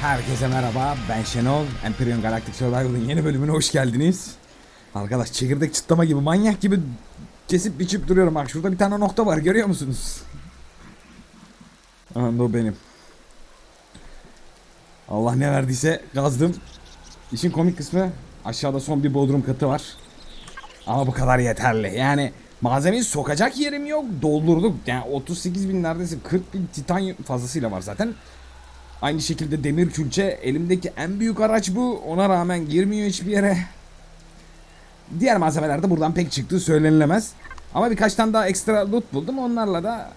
Herkese merhaba, ben Şenol. Empyrean Galactic Survival'ın yeni bölümüne hoş geldiniz. Arkadaş çekirdek çıtlama gibi, manyak gibi kesip biçip duruyorum. Bak şurada bir tane nokta var, görüyor musunuz? Aha, bu benim. Allah ne verdiyse gazdım. İşin komik kısmı aşağıda son bir bodrum katı var. Ama bu kadar yeterli. Yani malzemeyi sokacak yerim yok. Doldurduk. Yani 38 bin neredeyse 40 bin titanyum fazlasıyla var zaten. Aynı şekilde demir külçe elimdeki en büyük araç bu. Ona rağmen girmiyor hiçbir yere. Diğer malzemeler de buradan pek çıktığı söylenilemez. Ama birkaç tane daha ekstra loot buldum. Onlarla da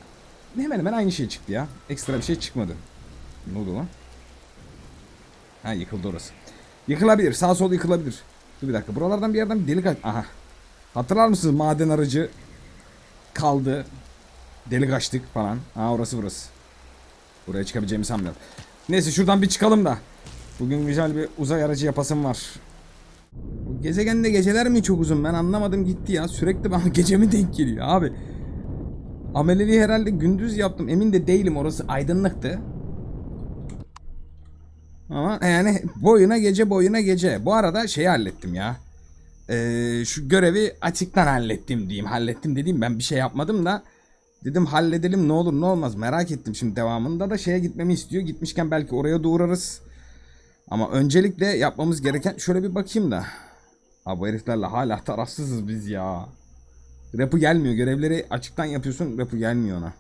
hemen hemen aynı şey çıktı ya. Ekstra bir şey çıkmadı. Ne oldu lan? Ha yıkıldı orası. Yıkılabilir. Sağ sol yıkılabilir. Dur bir dakika. Buralardan bir yerden bir delik aç. Aha. Hatırlar mısınız maden aracı kaldı. Delik açtık falan. Ha orası burası. Buraya çıkabileceğimi sanmıyorum. Neyse şuradan bir çıkalım da. Bugün güzel bir uzay aracı yapasım var. Bu gezegende geceler mi çok uzun ben anlamadım gitti ya. Sürekli bana gece mi denk geliyor abi. Ameleliği herhalde gündüz yaptım. Emin de değilim orası aydınlıktı. Ama yani boyuna gece boyuna gece. Bu arada şeyi hallettim ya. Ee, şu görevi açıktan hallettim diyeyim. Hallettim dediğim ben bir şey yapmadım da. Dedim halledelim ne olur ne olmaz merak ettim şimdi devamında da şeye gitmemi istiyor. Gitmişken belki oraya doğurarız. Ama öncelikle yapmamız gereken şöyle bir bakayım da. Ha bu heriflerle hala tarafsızız biz ya. Repu gelmiyor. Görevleri açıktan yapıyorsun. Repu gelmiyor ona.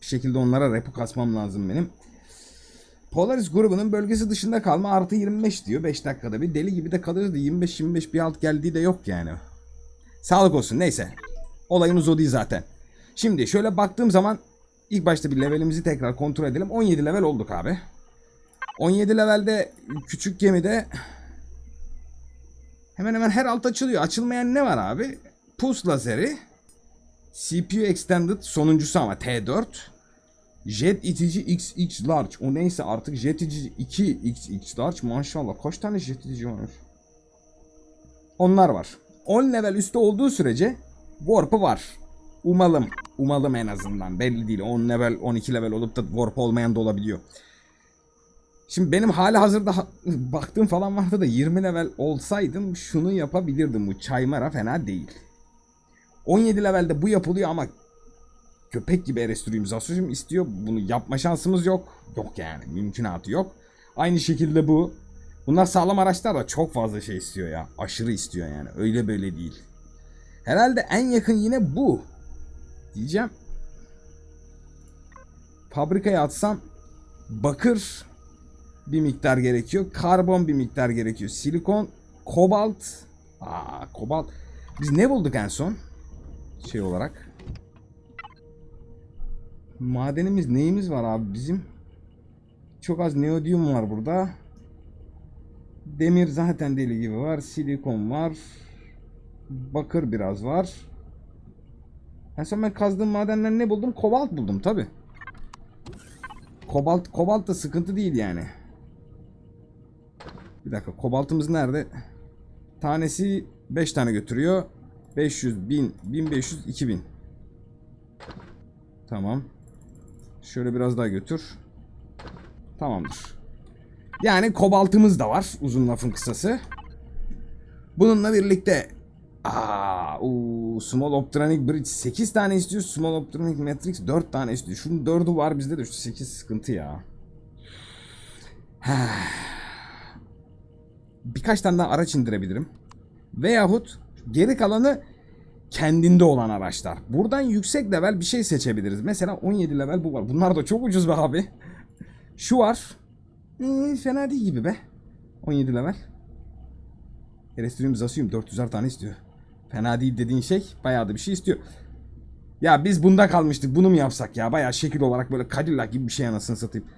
Bir şekilde onlara repu kasmam lazım benim. Polaris grubunun bölgesi dışında kalma artı 25 diyor 5 dakikada bir. Deli gibi de kalırız da 25-25 bir alt geldiği de yok yani. Sağlık olsun neyse. Olayımız o değil zaten. Şimdi şöyle baktığım zaman ilk başta bir levelimizi tekrar kontrol edelim. 17 level olduk abi. 17 levelde küçük gemide hemen hemen her alt açılıyor. Açılmayan ne var abi? Pulse lazeri, CPU extended sonuncusu ama T4, Jet itici XX large. O neyse artık jet itici 2 XX large maşallah. Kaç tane jet itici varmış? Onlar var. 10 level üstü olduğu sürece warp'ı var. Umalım. Umalım en azından. Belli değil. 10 level, 12 level olup da warp olmayan da olabiliyor. Şimdi benim hali hazırda ha- baktığım falan vardı da 20 level olsaydım şunu yapabilirdim. Bu Chaimera fena değil. 17 levelde bu yapılıyor ama köpek gibi erestürümizasyon istiyor. Bunu yapma şansımız yok. Yok yani. Mümkünatı yok. Aynı şekilde bu. Bunlar sağlam araçlar da çok fazla şey istiyor ya. Aşırı istiyor yani. Öyle böyle değil. Herhalde en yakın yine bu. Diyeceğim. Fabrikaya atsam bakır bir miktar gerekiyor. Karbon bir miktar gerekiyor. Silikon, kobalt. Aa, kobalt. Biz ne bulduk en son? Şey olarak. Madenimiz neyimiz var abi bizim? Çok az neodyum var burada. Demir zaten deli gibi var. Silikon var. Bakır biraz var. En son ben kazdığım madenler ne buldum? Kobalt buldum tabi. Kobalt, kobalt da sıkıntı değil yani. Bir dakika kobaltımız nerede? Tanesi 5 tane götürüyor. 500, 1000, 1500, 2000. Tamam. Şöyle biraz daha götür. Tamamdır. Yani kobaltımız da var. Uzun lafın kısası. Bununla birlikte Aa, uu, Small Optronic Bridge 8 tane istiyor. Small Optronic Matrix 4 tane istiyor. Şunun 4'ü var bizde de şu 8 sıkıntı ya. Birkaç tane daha araç indirebilirim. Veyahut geri kalanı kendinde olan araçlar. Buradan yüksek level bir şey seçebiliriz. Mesela 17 level bu var. Bunlar da çok ucuz be abi. Şu var. Ee, fena değil gibi be. 17 level. Elektriğimiz asıyorum 400'er tane istiyor. Fena değil dediğin şey bayağı da bir şey istiyor. Ya biz bunda kalmıştık bunu mu yapsak ya? Bayağı şekil olarak böyle Cadillac gibi bir şey anasını satayım.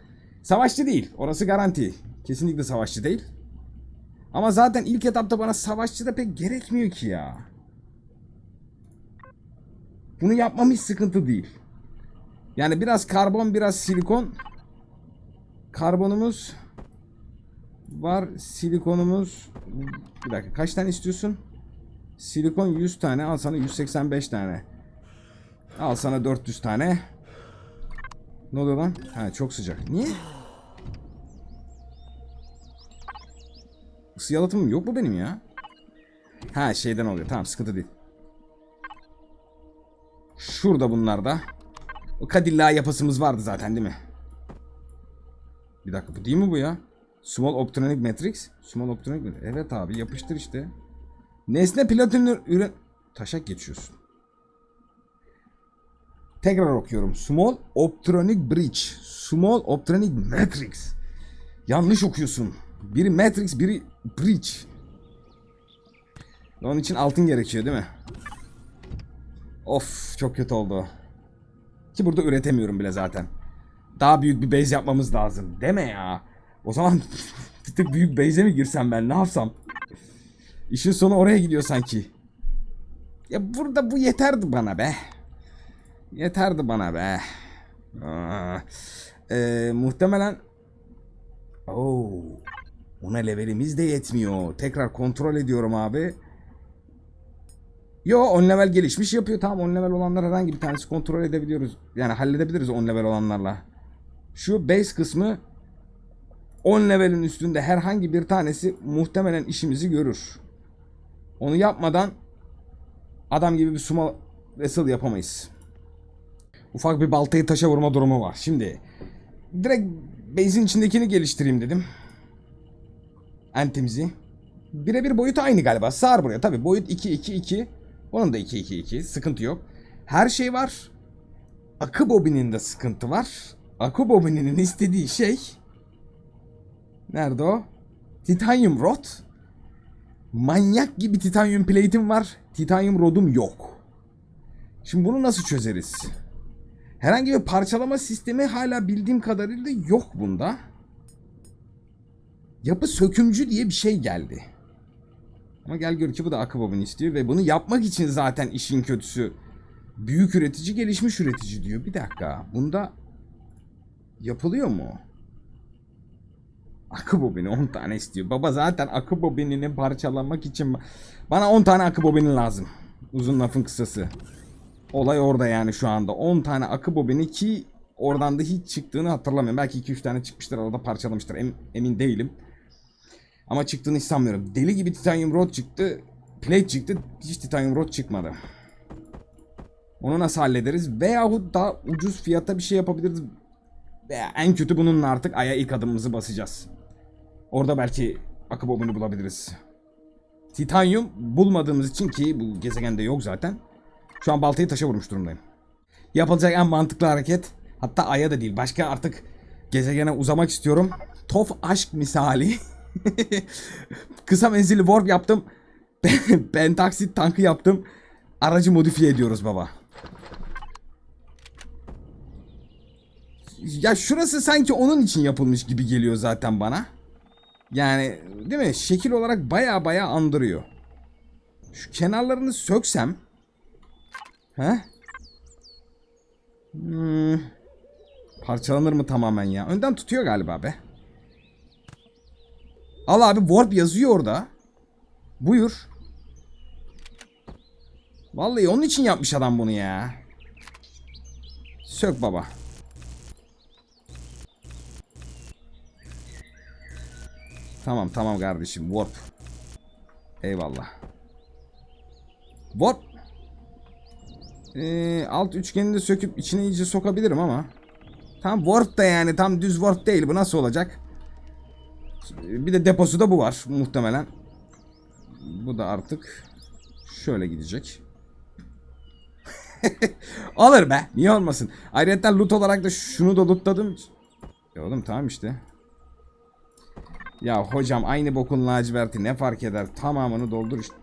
Savaşçı değil. Orası garanti. Kesinlikle savaşçı değil. Ama zaten ilk etapta bana savaşçı da pek gerekmiyor ki ya. Bunu yapmam hiç sıkıntı değil. Yani biraz karbon biraz silikon. Karbonumuz var. Silikonumuz bir dakika kaç tane istiyorsun? Silikon 100 tane al sana 185 tane. Al sana 400 tane. Ne oluyor lan? Ha çok sıcak. Niye? Isı yalıtımım yok mu benim ya? Ha şeyden oluyor. Tamam sıkıntı değil. Şurada bunlar da. O Cadillac yapısımız vardı zaten değil mi? Bir dakika bu değil mi bu ya? Small Optronic Matrix. Small Optronic Matrix. Evet abi yapıştır işte. Nesne platinum üren... Taşak geçiyorsun. Tekrar okuyorum. Small Optronic Bridge. Small Optronic Matrix. Yanlış okuyorsun. Biri Matrix, biri Bridge. Onun için altın gerekiyor değil mi? Of çok kötü oldu. Ki burada üretemiyorum bile zaten. Daha büyük bir base yapmamız lazım. Deme ya. O zaman bir tık büyük base'e mi girsem ben ne yapsam? İşin sonu oraya gidiyor sanki. Ya burada bu yeterdi bana be. Yeterdi bana be. Ee, muhtemelen Oo. Ona levelimiz de yetmiyor. Tekrar kontrol ediyorum abi. Yo 10 level gelişmiş yapıyor. Tamam 10 level olanlar herhangi bir tanesi kontrol edebiliyoruz. Yani halledebiliriz 10 level olanlarla. Şu base kısmı 10 levelin üstünde herhangi bir tanesi muhtemelen işimizi görür. Onu yapmadan adam gibi bir sumo vessel yapamayız. Ufak bir baltayı taşa vurma durumu var. Şimdi direkt base'in içindekini geliştireyim dedim. Entimizi. Birebir boyutu aynı galiba. Sağır buraya. Tabi boyut 2 2 2. Onun da 2 2 2. Sıkıntı yok. Her şey var. Akı bobininde sıkıntı var. Akı bobininin istediği şey Nerede o? Titanium rod. Manyak gibi titanium plate'im var. Titanium rodum yok. Şimdi bunu nasıl çözeriz? Herhangi bir parçalama sistemi hala bildiğim kadarıyla yok bunda. Yapı sökümcü diye bir şey geldi. Ama gel gör ki bu da akı bobini istiyor ve bunu yapmak için zaten işin kötüsü büyük üretici gelişmiş üretici diyor. Bir dakika bunda yapılıyor mu? Akı bobini 10 tane istiyor. Baba zaten akı bobinini parçalamak için bana 10 tane akı bobini lazım. Uzun lafın kısası. Olay orada yani şu anda. 10 tane akı bobini ki oradan da hiç çıktığını hatırlamıyorum. Belki 2-3 tane çıkmıştır arada parçalamıştır. Em- emin değilim. Ama çıktığını hiç sanmıyorum. Deli gibi titanium rod çıktı. Plate çıktı. Hiç titanium rod çıkmadı. Onu nasıl hallederiz? Veyahut daha ucuz fiyata bir şey yapabiliriz. Veya en kötü bununla artık aya ilk adımımızı basacağız. Orada belki akı bobini bulabiliriz. Titanyum bulmadığımız için ki bu gezegende yok zaten. Şu an baltayı taşa vurmuş durumdayım. Yapılacak en mantıklı hareket hatta aya da değil başka artık gezegene uzamak istiyorum. Tof aşk misali. Kısa menzilli warp yaptım. Pentaksit tankı yaptım. Aracı modifiye ediyoruz baba. Ya şurası sanki onun için yapılmış gibi geliyor zaten bana. Yani değil mi? Şekil olarak baya baya andırıyor. Şu kenarlarını söksem. He? Hmm. Parçalanır mı tamamen ya? Önden tutuyor galiba be. Al abi warp yazıyor orada. Buyur. Vallahi onun için yapmış adam bunu ya. Sök baba. Tamam tamam kardeşim warp. Eyvallah. Warp. Ee, alt üçgenini de söküp içine iyice sokabilirim ama. Tam warp da yani tam düz warp değil bu nasıl olacak? Bir de deposu da bu var muhtemelen. Bu da artık şöyle gidecek. Alır be. Niye olmasın? Ayrıca loot olarak da şunu da lootladım. Ya oğlum tamam işte. Ya hocam aynı bokun laciverti ne fark eder? Tamamını doldur işte.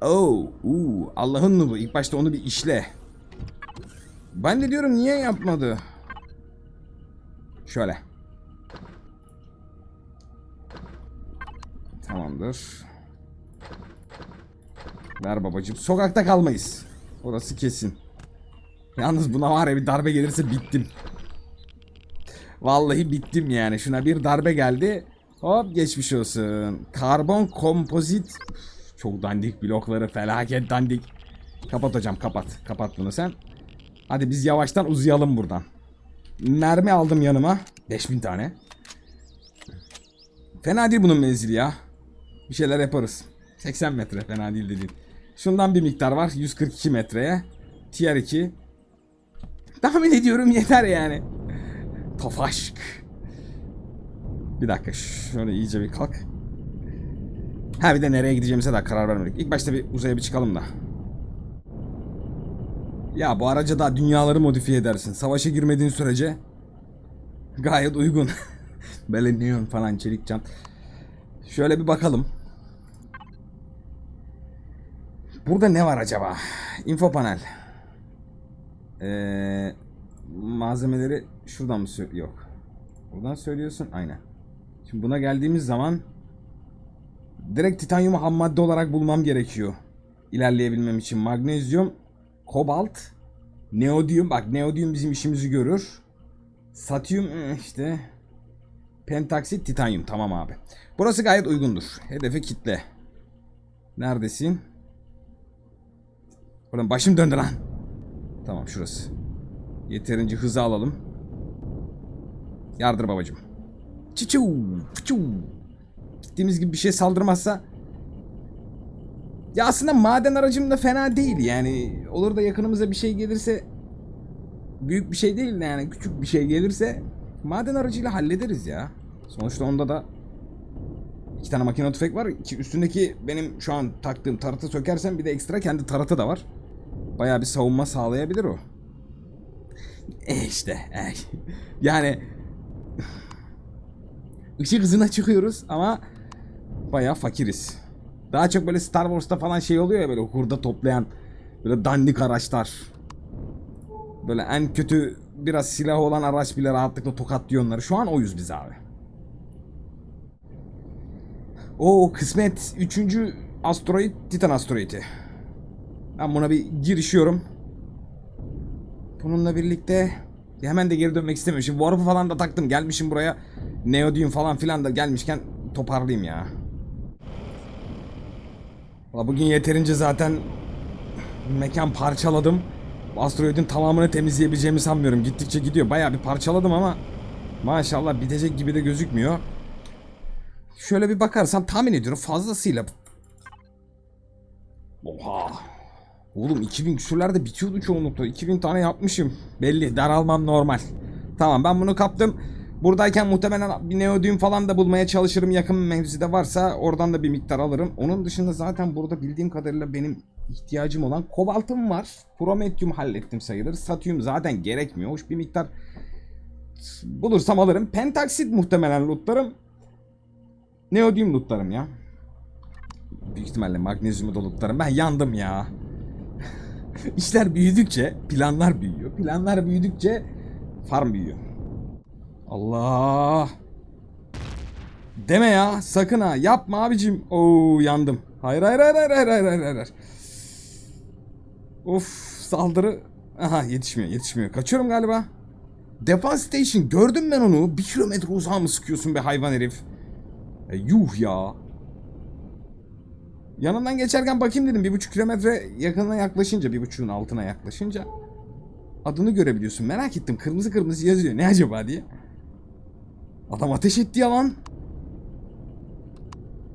Oh, uu, Allah'ın nuru. İlk başta onu bir işle. Ben de diyorum niye yapmadı? Şöyle. Tamamdır. Ver babacığım. Sokakta kalmayız. Orası kesin. Yalnız buna var ya bir darbe gelirse bittim. Vallahi bittim yani. Şuna bir darbe geldi. Hop geçmiş olsun. Karbon kompozit. Çok dandik blokları felaket dandik. Kapat hocam kapat. Kapat bunu sen. Hadi biz yavaştan uzayalım buradan. mermi aldım yanıma. 5000 tane. Fena değil bunun menzili ya. Bir şeyler yaparız. 80 metre fena değil dediğin. Şundan bir miktar var 142 metreye. Tier 2. Tahmin ediyorum yeter yani. Tofaşk. Bir dakika şöyle iyice bir kalk. Ha bir de nereye gideceğimize daha karar vermedik. İlk başta bir uzaya bir çıkalım da. Ya bu araca daha dünyaları modifiye edersin. Savaşa girmediğin sürece gayet uygun. Böyle neon falan çelik jant. Şöyle bir bakalım. Burada ne var acaba? Info panel. Ee, malzemeleri şuradan mı Yok. Buradan söylüyorsun. Aynen. Şimdi buna geldiğimiz zaman direkt titanyumu ham madde olarak bulmam gerekiyor. İlerleyebilmem için. Magnezyum, kobalt, neodyum. Bak neodyum bizim işimizi görür. Satyum eh, işte. Pentaksit, titanyum. Tamam abi. Burası gayet uygundur. Hedefe kitle. Neredesin? Ulan başım döndü lan. Tamam şurası. Yeterince hızı alalım. Yardır babacım. Çiçu, fıçu. Gittiğimiz gibi bir şey saldırmazsa ya aslında maden aracım da fena değil yani. Olur da yakınımıza bir şey gelirse büyük bir şey değil de yani küçük bir şey gelirse maden aracıyla hallederiz ya. Sonuçta onda da iki tane makine tüfek var. Ki üstündeki benim şu an taktığım taratı sökersen bir de ekstra kendi taratı da var. Bayağı bir savunma sağlayabilir o. E işte. e. Yani ışık hızına çıkıyoruz ama bayağı fakiriz. Daha çok böyle Star Wars'ta falan şey oluyor ya böyle hurda toplayan böyle dandik araçlar. Böyle en kötü biraz silah olan araç bile rahatlıkla tokatlıyor onları. Şu an oyuz biz abi. O kısmet 3. asteroid Titan asteroidi. Ben buna bir girişiyorum. Bununla birlikte hemen de geri dönmek istemiyorum. Şimdi falan da taktım. Gelmişim buraya. Neodyum falan filan da gelmişken toparlayayım ya. Valla bugün yeterince zaten mekan parçaladım. Asteroidin tamamını temizleyebileceğimi sanmıyorum. Gittikçe gidiyor. Bayağı bir parçaladım ama maşallah bitecek gibi de gözükmüyor. Şöyle bir bakarsam tahmin ediyorum fazlasıyla. Oha. Oğlum 2000 küsürlerde bitiyordu çoğunlukla. 2000 tane yapmışım. Belli daralmam normal. Tamam ben bunu kaptım. Buradayken muhtemelen bir neodyum falan da bulmaya çalışırım. Yakın mevzide varsa oradan da bir miktar alırım. Onun dışında zaten burada bildiğim kadarıyla benim ihtiyacım olan kobaltım var. Prometyum hallettim sayılır. Satyum zaten gerekmiyor. Hoş bir miktar bulursam alırım. Pentaksit muhtemelen lootlarım. Neodyum lootlarım ya. Büyük ihtimalle magnezyumu da lootlarım. Ben yandım ya. İşler büyüdükçe planlar büyüyor. Planlar büyüdükçe farm büyüyor. Allah. Deme ya sakın ha yapma abicim. Oo yandım. Hayır hayır hayır hayır hayır hayır hayır. hayır. Of saldırı. Aha yetişmiyor yetişmiyor. Kaçıyorum galiba. Defense Station gördüm ben onu. Bir kilometre uzağa mı sıkıyorsun be hayvan herif? E, yuh ya. Yanından geçerken bakayım dedim. Bir buçuk kilometre yakınına yaklaşınca, bir buçuğun altına yaklaşınca adını görebiliyorsun. Merak ettim. Kırmızı kırmızı yazıyor. Ne acaba diye. Adam ateş etti ya lan.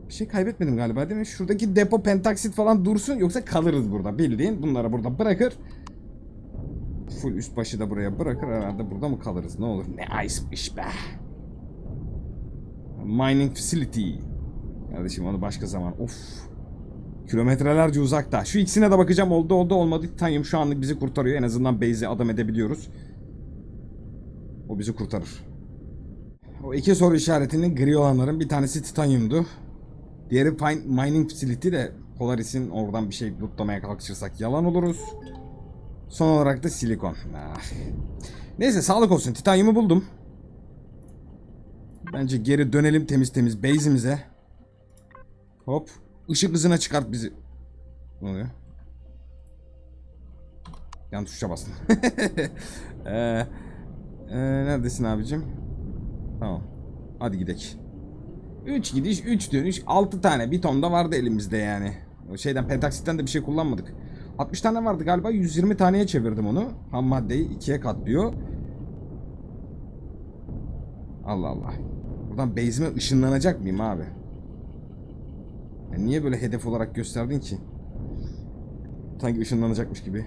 Bir şey kaybetmedim galiba değil mi? Şuradaki depo pentaksit falan dursun yoksa kalırız burada. Bildiğin bunları burada bırakır. Full üst başı da buraya bırakır. Herhalde burada mı kalırız? Ne olur? Ne ice'miş be. Mining facility. Kardeşim onu başka zaman. Of. Kilometrelerce uzakta. Şu ikisine de bakacağım. Oldu oldu olmadı. Titanium şu anlık bizi kurtarıyor. En azından base'i adam edebiliyoruz. O bizi kurtarır. O iki soru işaretinin gri olanların bir tanesi titanyumdu. Diğeri mining facility de Polaris'in oradan bir şey lootlamaya kalkışırsak yalan oluruz. Son olarak da silikon. Ah. Neyse sağlık olsun. Titanyumu buldum. Bence geri dönelim temiz temiz base'imize. Hop. Işık hızına çıkart bizi. Ne oluyor? Yan tuşa bastım. ee, ee, neredesin abicim? Tamam. Hadi gidelim. 3 gidiş 3 dönüş 6 tane bir ton da vardı elimizde yani. O şeyden pentaksitten de bir şey kullanmadık. 60 tane vardı galiba 120 taneye çevirdim onu. Ham maddeyi ikiye katlıyor. Allah Allah. Buradan base'ime ışınlanacak mıyım abi? Ya niye böyle hedef olarak gösterdin ki? Sanki ışınlanacakmış gibi.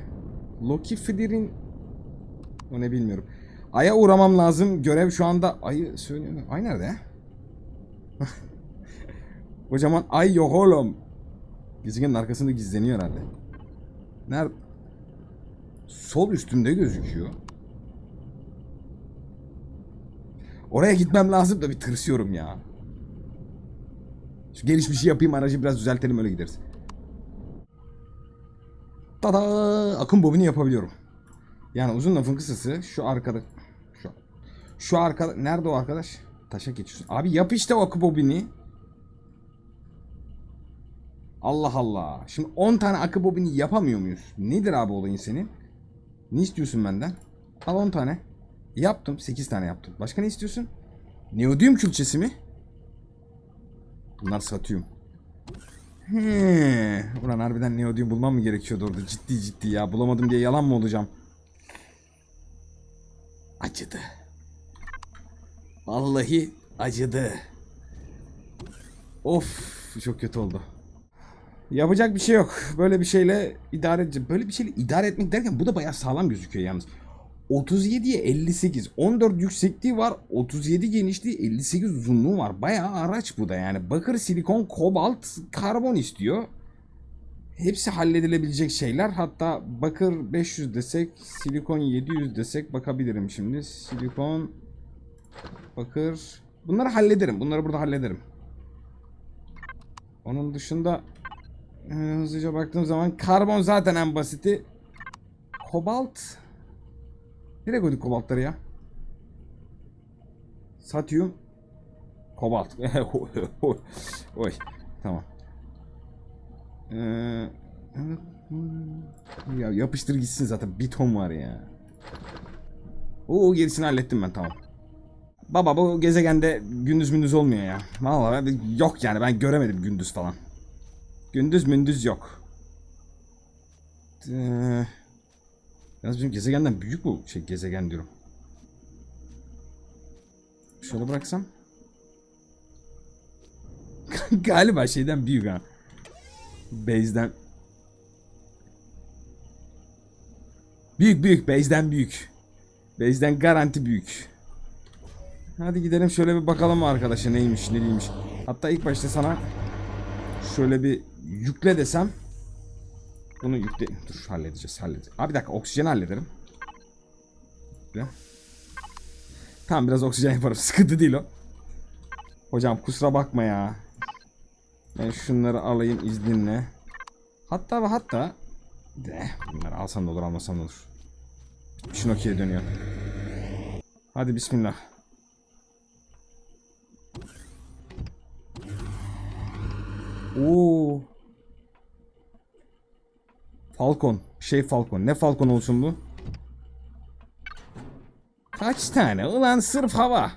Loki Fedir'in... O ne bilmiyorum. Ay'a uğramam lazım. Görev şu anda... Ay'ı söylüyor. Ay nerede? Kocaman ay yok oğlum. Gezegenin arkasında gizleniyor herhalde. Nerede? Sol üstümde gözüküyor. Oraya gitmem lazım da bir tırsıyorum ya. Şu gelişmişi yapayım aracı biraz düzeltelim öyle gideriz. Tada! Akım bobini yapabiliyorum. Yani uzun lafın kısası şu arkada şu şu arkada nerede o arkadaş? Taşa geçiyorsun. Abi yap işte o akım bobini. Allah Allah. Şimdi 10 tane akı bobini yapamıyor muyuz? Nedir abi olayın senin? Ne istiyorsun benden? Al 10 tane. Yaptım. 8 tane yaptım. Başka ne istiyorsun? Neodyum külçesi mi? Bunlar satıyorum. He. Ulan harbiden neodyum bulmam mı gerekiyordu orada? Ciddi ciddi ya. Bulamadım diye yalan mı olacağım? Acıdı. Vallahi acıdı. Of çok kötü oldu. Yapacak bir şey yok. Böyle bir şeyle idare edeceğim. Böyle bir şeyle idare etmek derken bu da bayağı sağlam gözüküyor yalnız. 37'ye 58. 14 yüksekliği var. 37 genişliği 58 uzunluğu var. Bayağı araç bu da yani. Bakır, silikon, kobalt, karbon istiyor. Hepsi halledilebilecek şeyler. Hatta bakır 500 desek, silikon 700 desek bakabilirim şimdi. Silikon, bakır. Bunları hallederim. Bunları burada hallederim. Onun dışında e, hızlıca baktığım zaman karbon zaten en basiti. Kobalt. Nereye koyduk kobaltları ya? Satyum. Kobalt. Oy. Tamam. Ee, ya yapıştır gitsin zaten. Bir ton var ya. Oo gerisini hallettim ben tamam. Baba bu gezegende gündüz mündüz olmuyor ya. Vallahi yok yani ben göremedim gündüz falan. Gündüz mündüz yok. Ee, yalnız bizim gezegenden büyük bu şey gezegen diyorum. Şöyle bıraksam. Galiba şeyden büyük ha. Base'den. Büyük büyük base'den büyük. Base'den garanti büyük. Hadi gidelim şöyle bir bakalım arkadaşa neymiş ne değilmiş. Hatta ilk başta sana şöyle bir yükle desem. Bunu yükle... Dur halledeceğiz halledeceğiz. Abi bir dakika oksijen hallederim. Yükle. Tamam biraz oksijen yaparım. Sıkıntı değil o. Hocam kusura bakma ya. Ben şunları alayım izninle. Hatta ve hatta de bunları alsam da olur almasam da olur. Bitmişin okey'e dönüyor. Hadi bismillah. Oo. Falcon. Şey Falcon. Ne Falcon olsun bu? Kaç tane? Ulan sırf hava.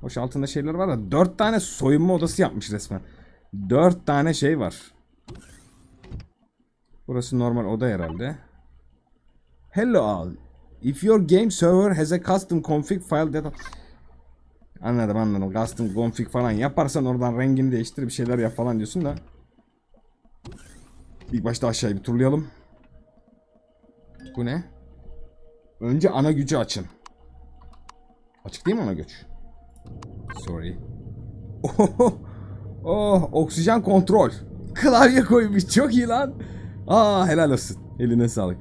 Hoş altında şeyler var da dört tane soyunma odası yapmış resmen. Dört tane şey var. Burası normal oda herhalde. Hello all. If your game server has a custom config file that... Anladım anladım. Custom config falan yaparsan oradan rengini değiştir bir şeyler yap falan diyorsun da. İlk başta aşağıyı bir turlayalım. Bu ne? Önce ana gücü açın. Açık değil mi ana güç? Sorry. Oh, oh, oksijen kontrol. Klavye koymuş. Çok iyi lan. Aa helal olsun. Eline sağlık.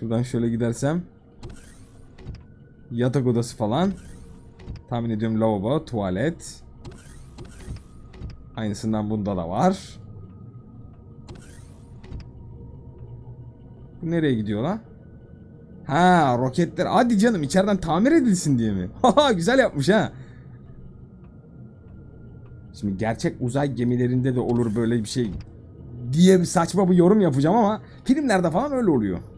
Şuradan şöyle gidersem. Yatak odası falan. Tahmin ediyorum lavabo, tuvalet. Aynısından bunda da var. Nereye gidiyor lan? Ha roketler. Hadi canım içeriden tamir edilsin diye mi? Haha güzel yapmış ha. Şimdi gerçek uzay gemilerinde de olur böyle bir şey diye bir saçma bir yorum yapacağım ama filmlerde falan öyle oluyor.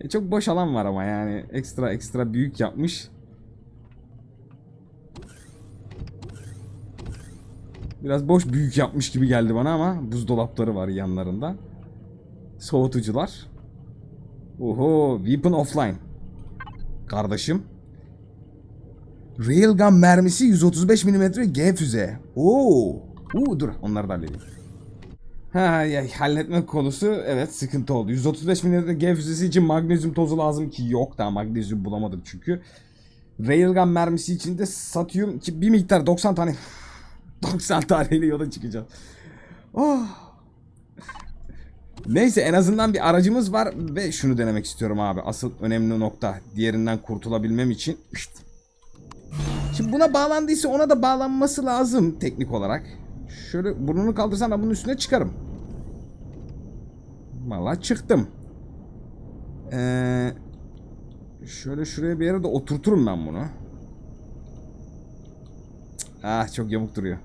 E çok boş alan var ama yani ekstra ekstra büyük yapmış. Biraz boş büyük yapmış gibi geldi bana ama buzdolapları var yanlarında. Soğutucular. Oho, weapon offline. Kardeşim. Railgun mermisi 135 mm G füze. Oo. Oo dur onları da halledeyim. Ha ya halletme konusu evet sıkıntı oldu. 135 mm G füzesi için magnezyum tozu lazım ki yok daha magnezyum bulamadık çünkü. Railgun mermisi için de satyum ki bir miktar 90 tane 90 taneyle yola çıkacağız. Oh. Neyse en azından bir aracımız var ve şunu denemek istiyorum abi. Asıl önemli nokta diğerinden kurtulabilmem için. Şimdi buna bağlandıysa ona da bağlanması lazım teknik olarak. Şöyle burnunu kaldırsam ben bunun üstüne çıkarım. Valla çıktım. Ee, şöyle şuraya bir yere de oturturum ben bunu. Ah çok yamuk duruyor.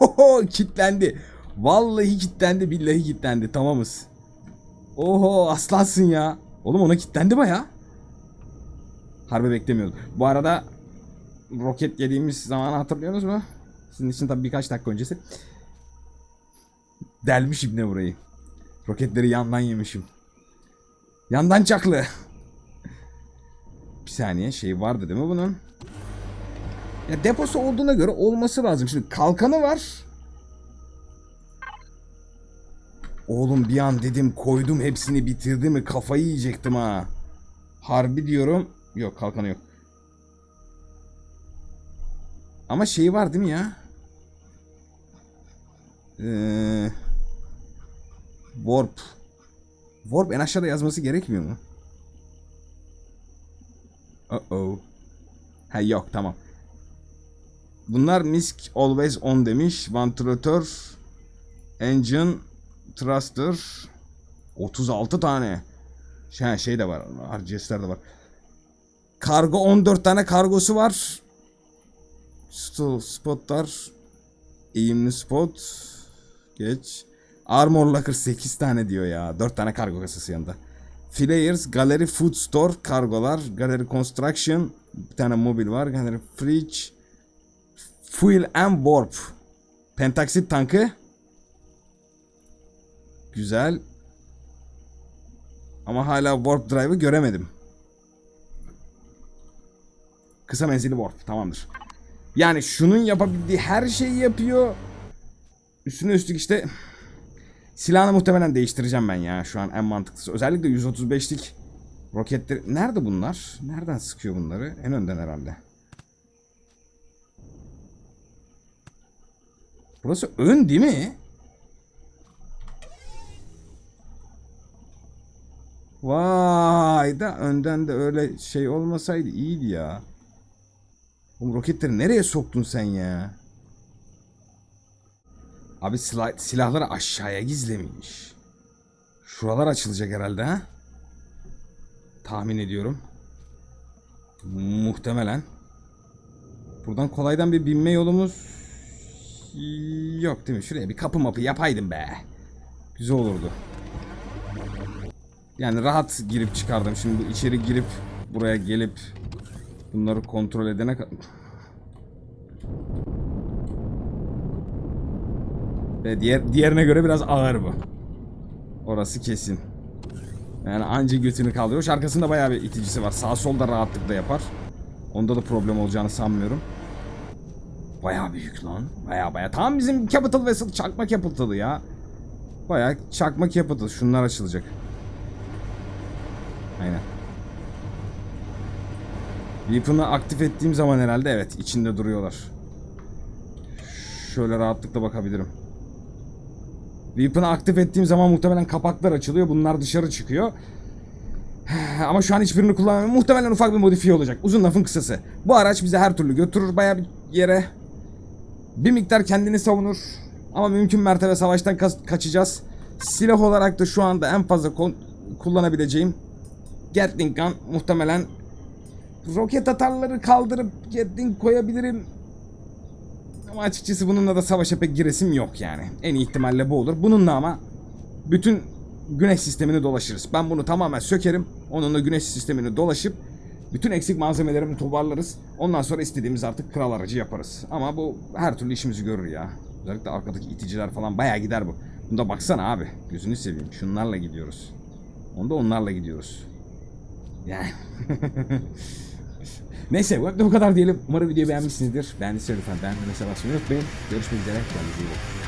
Oho kilitlendi. Vallahi kilitlendi billahi kilitlendi tamamız. Oho aslansın ya. Oğlum ona kilitlendi baya. Harbi beklemiyordum. Bu arada roket yediğimiz zamanı hatırlıyorsunuz mu? Sizin için tabii birkaç dakika öncesi. Delmişim ne burayı. Roketleri yandan yemişim. Yandan çaklı. Bir saniye şey vardı değil mi bunun? Ya deposu olduğuna göre olması lazım. Şimdi kalkanı var. Oğlum bir an dedim koydum hepsini bitirdi mi kafayı yiyecektim ha. Harbi diyorum. Yok kalkanı yok. Ama şeyi var değil mi ya? Ee, warp. Warp en aşağıda yazması gerekmiyor mu? Uh oh. Ha yok tamam. Bunlar MISC always on demiş. Ventilatör, engine, thruster. 36 tane. Şey, şey de var. RGS'ler de var. Kargo 14 tane kargosu var. Sto- spotlar. Eğimli spot. Geç. Armor Locker 8 tane diyor ya. 4 tane kargo kasası yanında. Flayers, Gallery Food Store kargolar. Gallery Construction. Bir tane mobil var. Gallery Fridge. Fuel and Warp. Pentaksit tankı. Güzel. Ama hala Warp Drive'ı göremedim. Kısa menzilli Warp. Tamamdır. Yani şunun yapabildiği her şeyi yapıyor. Üstüne üstlük işte silahını muhtemelen değiştireceğim ben ya şu an en mantıklısı. Özellikle 135'lik roketleri. Nerede bunlar? Nereden sıkıyor bunları? En önden herhalde. Burası ön değil mi? Vay da önden de öyle şey olmasaydı iyiydi ya. Oğlum roketleri nereye soktun sen ya? Abi silah, silahları aşağıya gizlemiş. Şuralar açılacak herhalde ha? Tahmin ediyorum. Muhtemelen. Buradan kolaydan bir binme yolumuz yok değil mi? Şuraya bir kapı mapı yapaydım be. Güzel olurdu. Yani rahat girip çıkardım. Şimdi içeri girip buraya gelip bunları kontrol edene kadar... Ve diğer diğerine göre biraz ağır bu. Orası kesin. Yani anca götünü kaldırıyor. Arkasında bayağı bir iticisi var. Sağ solda rahatlıkla yapar. Onda da problem olacağını sanmıyorum. Bayağı büyük lan. Bayağı bayağı. Tam bizim Capital Vessel çakma Capital'ı ya. Bayağı çakma Capital. Şunlar açılacak. Aynen. Weapon'ı aktif ettiğim zaman herhalde evet içinde duruyorlar. Şöyle rahatlıkla bakabilirim. Weapon'ı aktif ettiğim zaman muhtemelen kapaklar açılıyor. Bunlar dışarı çıkıyor. Ama şu an hiçbirini kullanmıyorum. Muhtemelen ufak bir modifiye olacak. Uzun lafın kısası. Bu araç bizi her türlü götürür bayağı bir yere. Bir miktar kendini savunur. Ama mümkün mertebe savaştan ka- kaçacağız. Silah olarak da şu anda en fazla kullanabileceğim Gatling Gun muhtemelen roket atarları kaldırıp Gatling koyabilirim. Ama açıkçası bununla da savaşa pek giresim yok yani. En iyi ihtimalle bu olur. Bununla ama bütün güneş sistemini dolaşırız. Ben bunu tamamen sökerim. Onunla güneş sistemini dolaşıp bütün eksik malzemelerimi toparlarız. Ondan sonra istediğimiz artık kral aracı yaparız. Ama bu her türlü işimizi görür ya. Özellikle arkadaki iticiler falan bayağı gider bu. Bunda baksana abi. Gözünü seveyim. Şunlarla gidiyoruz. Onda onlarla gidiyoruz. Yani. Neyse bu kadar diyelim. Umarım videoyu beğenmişsinizdir. Beğendiyseniz lütfen beğenmeyi basmayı unutmayın. Görüşmek üzere. Kendinize iyi bakın.